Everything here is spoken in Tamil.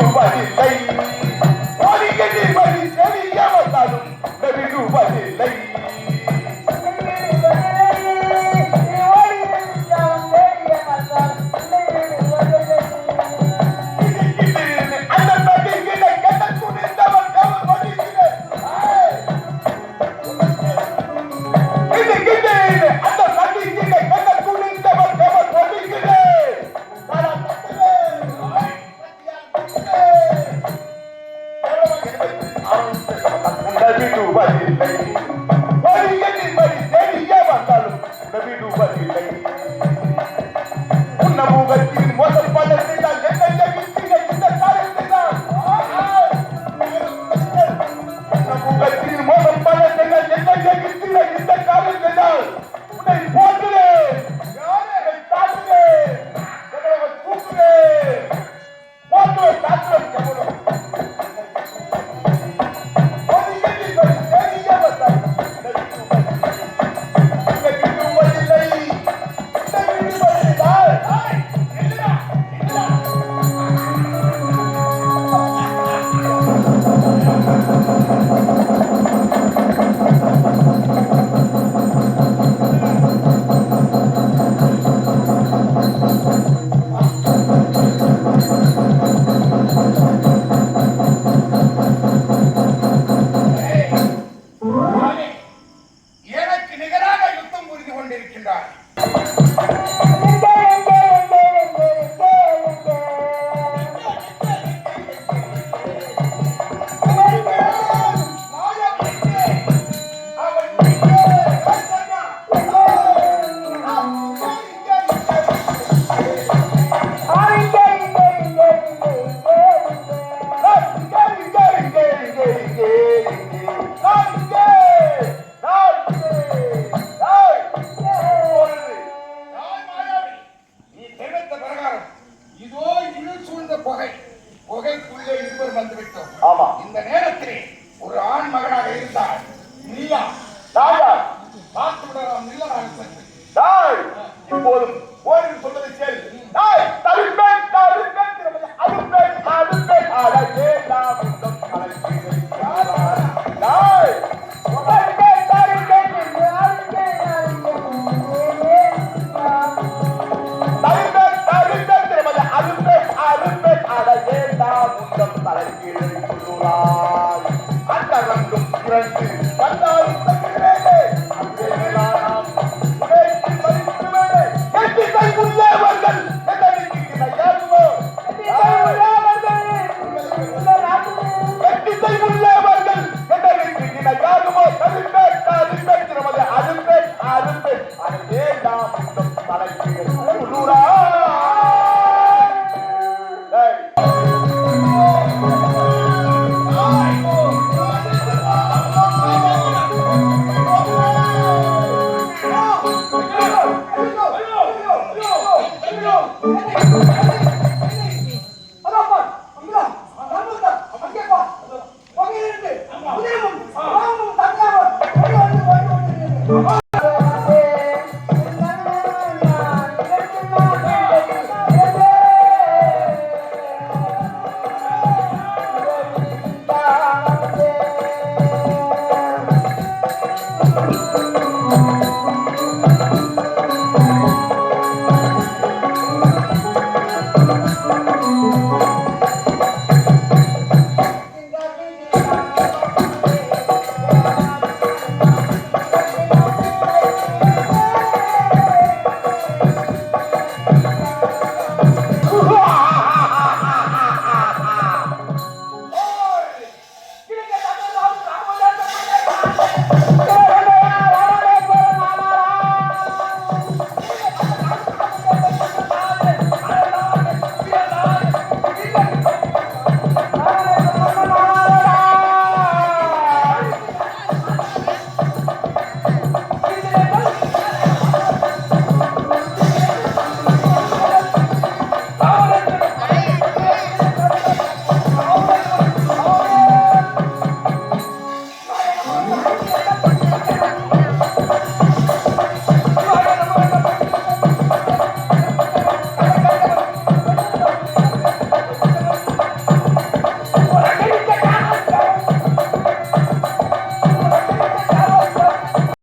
Brasil, Paris. Vai. சூழ்ந்த புகை புகைக்குள்ளே இருவர் வந்துவிட்டோம். ஆமா. இந்த நேரத்தில் ஒரு ஆண் மகனாக இருந்தால் நீயா தாயா. பார்த்து விடலாம் நீல. இப்போதும் கோயில் சொல்வதை Kembali di